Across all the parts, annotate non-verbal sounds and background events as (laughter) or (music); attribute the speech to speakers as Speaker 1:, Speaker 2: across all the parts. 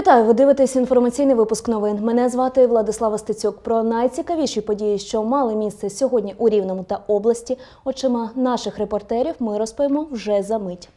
Speaker 1: Вітаю! Ви дивитесь інформаційний випуск новин. Мене звати Владислава Стецюк. Про найцікавіші події, що мали місце сьогодні у Рівному та області, очима наших репортерів, ми розповімо вже за мить.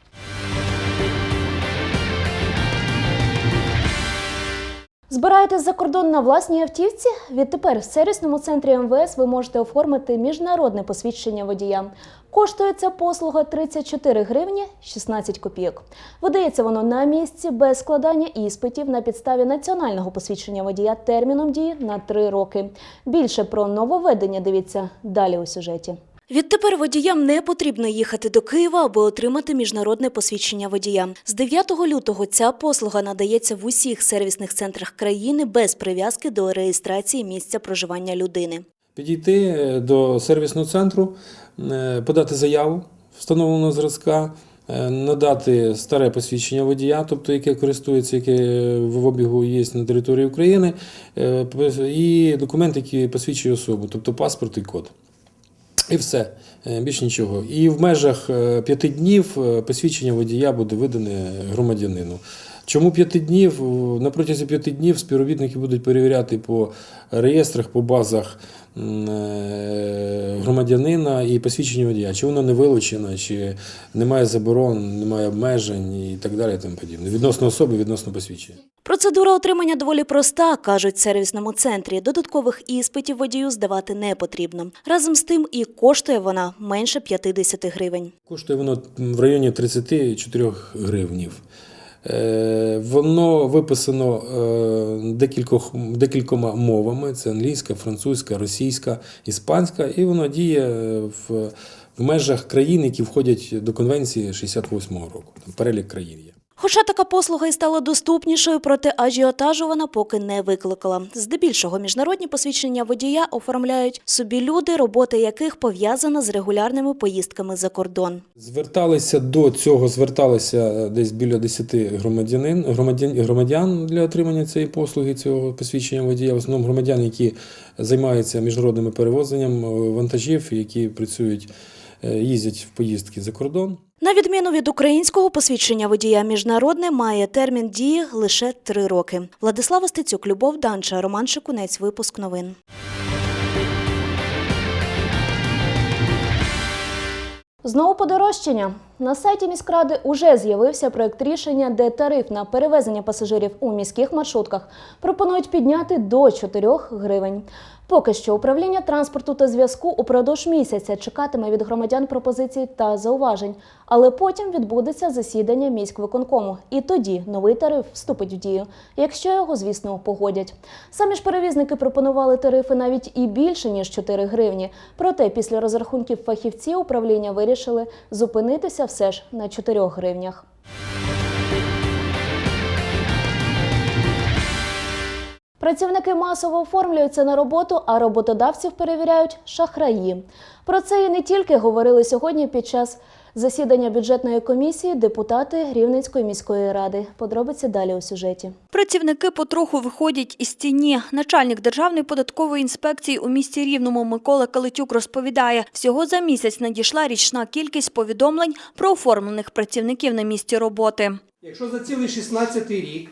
Speaker 1: Збираєтесь за кордон на власній автівці? Відтепер в сервісному центрі МВС ви можете оформити міжнародне посвідчення водія. Коштує ця послуга 34 гривні 16 копійок. Видається воно на місці без складання іспитів на підставі національного посвідчення водія терміном дії на 3 роки. Більше про нововведення дивіться далі у сюжеті. Відтепер водіям не потрібно їхати до Києва, аби отримати міжнародне посвідчення водія. З 9 лютого ця послуга надається в усіх сервісних центрах країни без прив'язки до реєстрації місця проживання людини.
Speaker 2: Підійти е, до сервісного центру, е, подати заяву встановленого зразка, е, надати старе посвідчення водія, тобто яке користується, яке в обігу є на території України, і документ, який посвідчує особу, тобто паспорт і код. І все, е, більш нічого. І в межах е, п'яти днів е, посвідчення водія буде видане громадянину. Чому п'яти днів? На протязі п'яти днів співробітники будуть перевіряти по реєстрах, по базах е, громадянина і посвідчення водія, чи воно не вилучено, чи немає заборон, немає обмежень і так далі. і Тому подібне. Відносно особи, відносно посвідчення.
Speaker 1: Процедура отримання доволі проста, кажуть в сервісному центрі. Додаткових іспитів водію здавати не потрібно. Разом з тим і коштує вона менше 50 гривень.
Speaker 2: Коштує воно в районі 34 гривнів. Е, Воно виписано е, декількох, декількома мовами: це англійська, французька, російська, іспанська, і воно діє в, в межах країн, які входять до конвенції 68-го року. Перелік країн є.
Speaker 1: Хоча така послуга і стала доступнішою, проте ажіотажу вона поки не викликала. Здебільшого міжнародні посвідчення водія оформляють собі люди, робота яких пов'язана з регулярними поїздками за кордон.
Speaker 2: Зверталися до цього, зверталися десь біля 10 громадянин, громадян, громадян для отримання цієї послуги, цього посвідчення водія. В основному громадян, які займаються міжнародними перевозенням е, вантажів, які працюють, е, їздять в поїздки за кордон.
Speaker 1: На відміну від українського посвідчення водія міжнародне має термін дії лише три роки. Владислава Стецюк, Любов Данча, Роман Шикунець. Випуск новин. Знову подорожчання. На сайті міськради уже з'явився проект рішення, де тариф на перевезення пасажирів у міських маршрутках пропонують підняти до 4 гривень. Поки що управління транспорту та зв'язку упродовж місяця чекатиме від громадян пропозицій та зауважень, але потім відбудеться засідання міськвиконкому, і тоді новий тариф вступить в дію, якщо його, звісно, погодять. Самі ж перевізники пропонували тарифи навіть і більше ніж 4 гривні. Проте після розрахунків фахівців управління вирішили зупинитися все ж на 4 гривнях. Працівники масово оформлюються на роботу, а роботодавців перевіряють шахраї. Про це і не тільки говорили сьогодні під час засідання бюджетної комісії депутати Рівненської міської ради. Подробиці далі у сюжеті.
Speaker 3: Працівники потроху виходять із тіні. Начальник Державної податкової інспекції у місті Рівному Микола Калитюк розповідає, всього за місяць надійшла річна кількість повідомлень про оформлених працівників на місці роботи.
Speaker 4: Якщо за цілий 16 рік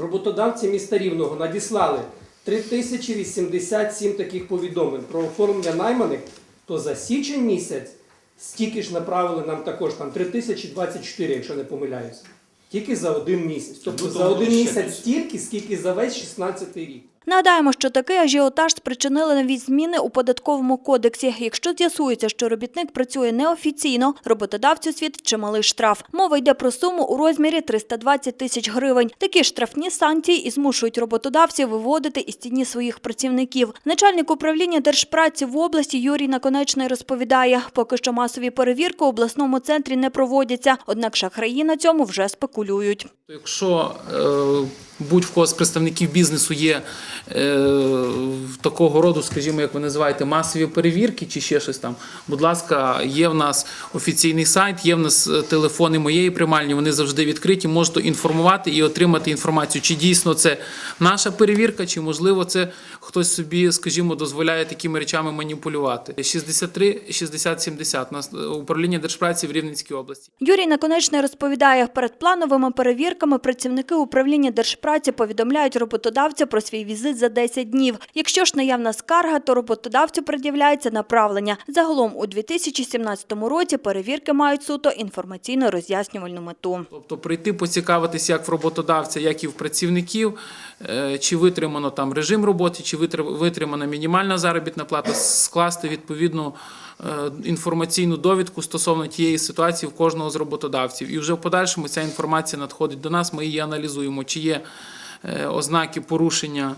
Speaker 4: роботодавці міста Рівного надіслали 3087 таких повідомлень про оформлення найманих, то за січень місяць стільки ж направили нам також там 3024, якщо не помиляюся. Тільки за один місяць. Тобто за один місяць стільки, скільки за весь 16 рік.
Speaker 3: Нагадаємо, що такий ажіотаж спричинили нові зміни у податковому кодексі. Якщо з'ясується, що робітник працює неофіційно, роботодавцю світить чималий штраф. Мова йде про суму у розмірі 320 тисяч гривень. Такі штрафні санкції і змушують роботодавців виводити із тіні своїх працівників. Начальник управління держпраці в області Юрій Наконечний розповідає, поки що масові перевірки у обласному центрі не проводяться, однак шахраї на цьому вже спекулюють.
Speaker 5: Якщо е, будь-в кого з представників бізнесу є такого роду, скажімо, як ви називаєте, масові перевірки чи ще щось там, будь ласка, є в нас офіційний сайт, є в нас е, телефони моєї приймальні, вони завжди відкриті, можете інформувати і отримати інформацію, чи дійсно це наша перевірка, чи можливо це хтось собі, скажімо, дозволяє такими речами маніпулювати. 63 60 70 у нас е, управління держпраці в Рівненській області.
Speaker 3: Юрій Наконечний розповідає, перед плановими перевірками працівники управління держпраці повідомляють роботодавця про свій візит за 10 днів. Якщо ж наявна скарга, то роботодавцю пред'являється направлення. Загалом у 2017 році перевірки мають суто інформаційно-роз'яснювальну мету.
Speaker 5: Тобто прийти поцікавитися як в роботодавця, як і в працівників, е, чи витримано там режим роботи, чи витр- витримана мінімальна заробітна плата, скласти відповідну е, інформаційну довідку стосовно тієї ситуації в кожного з роботодавців. І вже в подальшому ця інформація надходить до нас, ми її аналізуємо, чи є е, ознаки порушення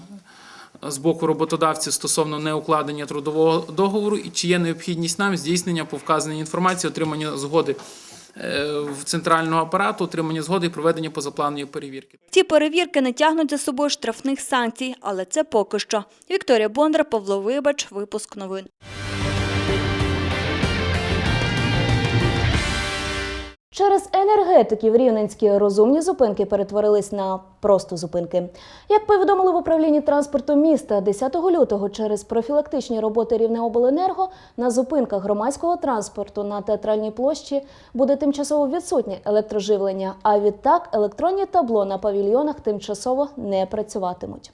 Speaker 5: з боку роботодавців стосовно неукладення трудового договору, і чи є необхідність нам здійснення по вказаній інформації, отримання згоди е, в центрального апарату, отримання згоди і проведення позапланової перевірки.
Speaker 3: Ці перевірки не тягнуть за собою штрафних санкцій, але це поки що. Вікторія Бондар, Павло Вибач, випуск новин.
Speaker 1: Через енергетиків рівненські розумні зупинки перетворились на просто зупинки. Як повідомили в управлінні транспорту міста 10 лютого через профілактичні роботи Рівнеобленерго на зупинках громадського транспорту на театральній площі буде тимчасово відсутнє електроживлення, а відтак електронні табло на павільйонах тимчасово не працюватимуть.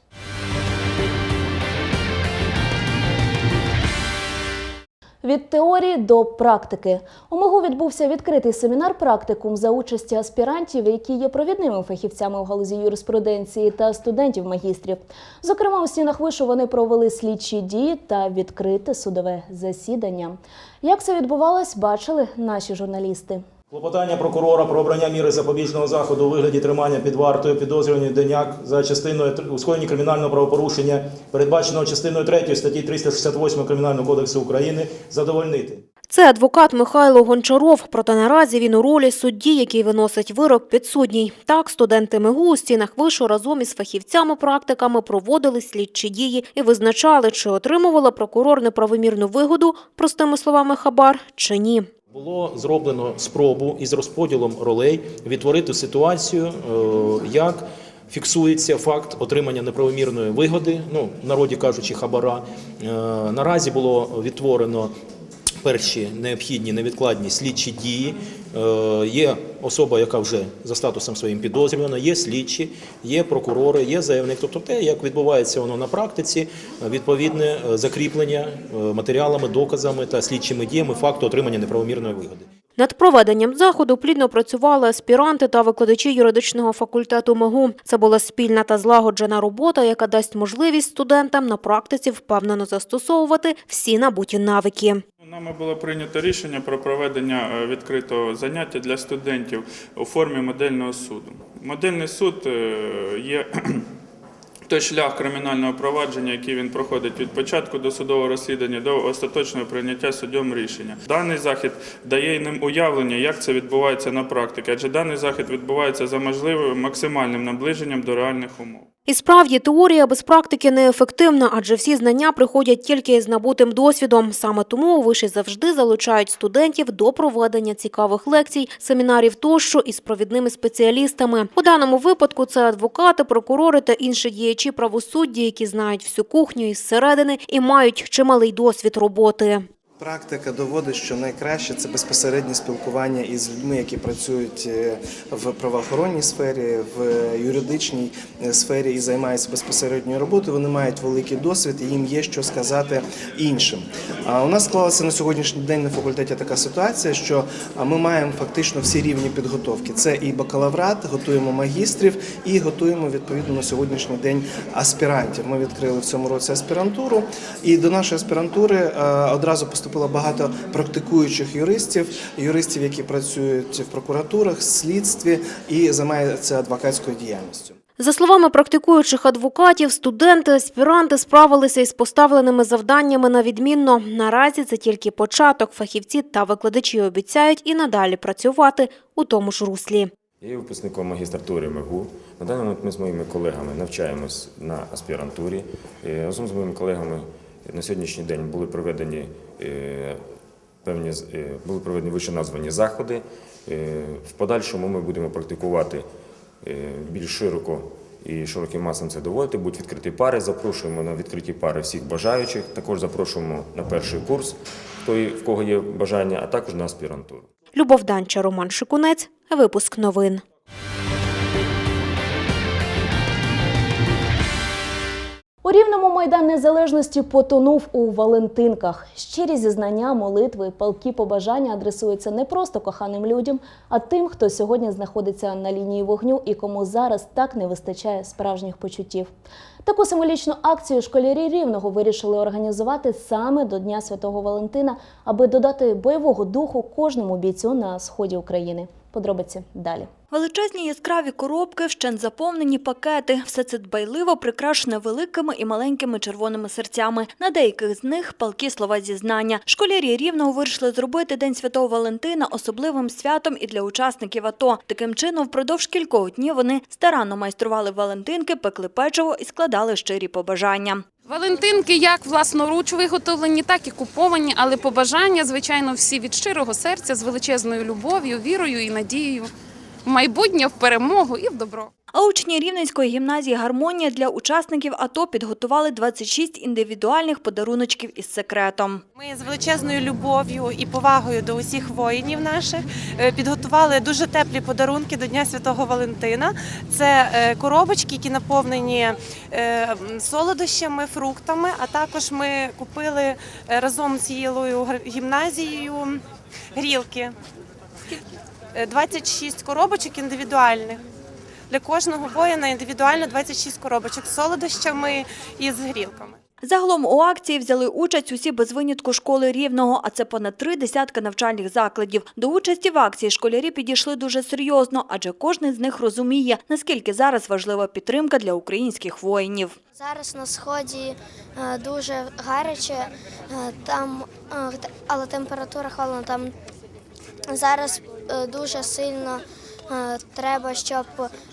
Speaker 1: Від теорії до практики у МОГУ відбувся відкритий семінар практикум за участі аспірантів, які є провідними фахівцями у галузі юриспруденції та студентів-магістрів. Зокрема, у стінах вишу вони провели слідчі дії та відкрите судове засідання. Як це відбувалось, бачили наші журналісти.
Speaker 6: Клопотання прокурора про обрання міри запобіжного заходу у вигляді тримання під вартою підозрюваний Деняк за частиною у скоєнні кримінального правопорушення, передбаченого частиною 3 статті 368 Кримінального кодексу України, задовольнити.
Speaker 7: Це адвокат Михайло Гончаров, проте наразі він у ролі судді, який виносить вирок підсудній. Так, студенти МИГУ у стінах вишу разом із фахівцями-практиками проводили слідчі дії і визначали, чи отримувала прокурор неправомірну вигоду, простими словами хабар, чи ні.
Speaker 6: Було зроблено спробу із розподілом ролей відтворити ситуацію, е, як фіксується факт отримання неправомірної вигоди, ну, народі кажучи, хабара. Е, Наразі було відтворено перші необхідні невідкладні слідчі дії. Е, Є особа, яка вже за статусом своїм підозрювана, є слідчі, є прокурори, є заявник. Тобто те, як відбувається воно на практиці, відповідне е, закріплення е, матеріалами, доказами та слідчими діями факту отримання неправомірної вигоди.
Speaker 7: Над проведенням заходу плідно працювали аспіранти та викладачі юридичного факультету МИГУ. Це була спільна та злагоджена робота, яка дасть можливість студентам на практиці впевнено застосовувати всі набуті навики.
Speaker 8: Нами було прийнято рішення про проведення е, відкритого заняття для студентів у формі модельного суду. Модельний суд е, є (clears throat) той шлях кримінального провадження, який він проходить від початку до судового розслідування до остаточного прийняття суддям рішення. Даний захід дає ним уявлення, як це відбувається на практиці, адже даний захід відбувається за можливим максимальним наближенням до реальних умов.
Speaker 7: І справді теорія без практики неефективна, адже всі знання приходять тільки з набутим досвідом. Саме тому виші завжди залучають студентів до проведення цікавих лекцій, семінарів тощо із провідними спеціалістами. У даному випадку це адвокати, прокурори та інші діячі правосуддя, які знають всю кухню із середини і мають чималий досвід роботи.
Speaker 9: Практика доводить, що найкраще це безпосереднє спілкування із людьми, які працюють е, в правоохоронній сфері, в юридичній е, сфері і займаються безпосередньою роботою. Вони мають великий досвід і їм є що сказати іншим. А у нас склалася на сьогоднішній день на факультеті така ситуація, що ми маємо фактично всі рівні підготовки. Це і бакалаврат, готуємо магістрів і готуємо відповідно на сьогоднішній день аспірантів. Ми відкрили в цьому році аспірантуру, і до нашої аспірантури е, одразу поступило багато практикуючих юристів, юристів, які працюють в прокуратурах, слідстві і займаються адвокатською діяльністю.
Speaker 7: За словами практикуючих адвокатів, студенти, аспіранти справилися із поставленими завданнями на відмінно. Наразі це тільки початок. Фахівці та викладачі обіцяють і надалі працювати у тому ж руслі.
Speaker 10: Я є випускником магістратури МЕГУ. На даний момент ми з моїми колегами навчаємось на аспірантурі. Е, Разом з моїми колегами на сьогоднішній день були проведені певні з- е, були проведені вище названі заходи. Е, В подальшому ми будемо практикувати е, більш широко і широким масам це доводити. Будуть відкриті пари. Запрошуємо на відкриті пари всіх бажаючих. Також запрошуємо на перший курс, хто в кого є бажання, а також на аспірантуру.
Speaker 7: Любов Данча, Роман Шикунець. Випуск новин.
Speaker 1: У рівному майдан незалежності потонув у Валентинках. Щирі зізнання, молитви, палкі побажання адресуються не просто коханим людям, а тим, хто сьогодні знаходиться на лінії вогню і кому зараз так не вистачає справжніх почуттів. Таку символічну акцію школярі рівного вирішили організувати саме до Дня Святого Валентина, аби додати бойового духу кожному бійцю на сході України. Подробиці далі.
Speaker 3: Величезні яскраві коробки, вщент заповнені пакети. Все це дбайливо прикрашене великими і маленькими червоними серцями. На деяких з них палкі слова зізнання. Школярі рівного вирішили зробити День Святого Валентина особливим святом і для учасників АТО. Таким чином, впродовж кількох днів вони старанно майстрували валентинки, пекли печиво і складали щирі побажання.
Speaker 11: Валентинки як власноруч виготовлені, так і куповані, але побажання, звичайно, всі від щирого серця з величезною любов'ю, вірою і надією в майбутнє, в перемогу і в добро.
Speaker 3: А учні Рівненської гімназії «Гармонія» для учасників АТО підготували 26 індивідуальних подаруночків із секретом.
Speaker 12: Ми з величезною любов'ю і повагою до усіх воїнів наших е, підготували дуже теплі подарунки до Дня Святого Валентина. Це е, коробочки, які наповнені е, солодощами, фруктами. А також ми купили разом з гр- гімназією грілки. Е, 26 коробочок індивідуальних. Для кожного воїна індивідуально 26 коробочок з солодощами і з грілками.
Speaker 3: Загалом у акції взяли участь усі без винятку школи Рівного, а це понад три десятка навчальних закладів. До участі в акції школярі підійшли дуже серйозно, адже кожен з них розуміє, наскільки зараз важлива підтримка для українських воїнів.
Speaker 13: Зараз на сході е, дуже гаряче, е, там, е, але температура холодна. Там зараз е, дуже сильно е, треба, щоб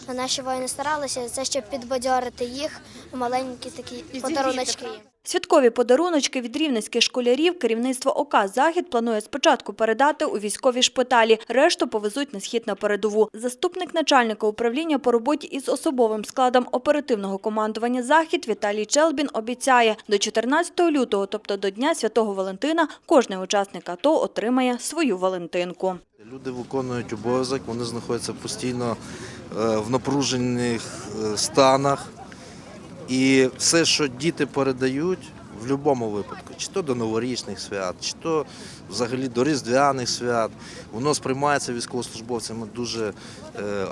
Speaker 13: наші воїни старалися. Це щоб підбадьорити їх маленькі такі подаруночки.
Speaker 3: Святкові подаруночки від рівненських школярів керівництво ОК «Захід» планує спочатку передати у військові шпиталі, решту повезуть на схід на передову. Заступник начальника управління по роботі із особовим складом оперативного командування «Захід» Віталій Челбін обіцяє, до 14 лютого, тобто до Дня Святого Валентина, кожний учасник АТО отримає свою Валентинку.
Speaker 14: Люди виконують обов'язок, вони знаходяться постійно е, в напружених е, станах. І все, що діти передають в будь-якому випадку, чи то до новорічних свят, чи то взагалі до різдвяних свят, воно сприймається військовослужбовцями дуже е,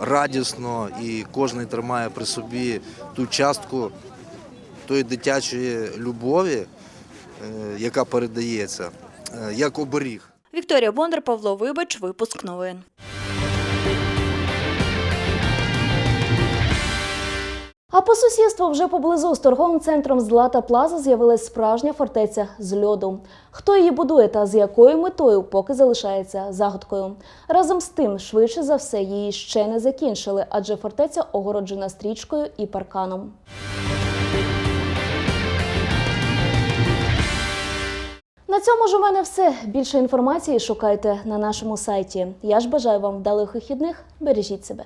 Speaker 14: радісно, і кожен тримає при собі ту частку тої дитячої любові, е, яка передається, е, як оберіг.
Speaker 3: Вікторія Бондар, Павло Вибач, випуск новин.
Speaker 1: А по сусідству вже поблизу з торговим центром Злата Плаза з'явилась справжня фортеця з льоду. Хто її будує та з якою метою, поки залишається загадкою. Разом з тим, швидше за все, її ще не закінчили, адже фортеця огороджена стрічкою і парканом. На цьому ж у мене все. Більше інформації шукайте на нашому сайті. Я ж бажаю вам вдалих вихідних. Бережіть себе.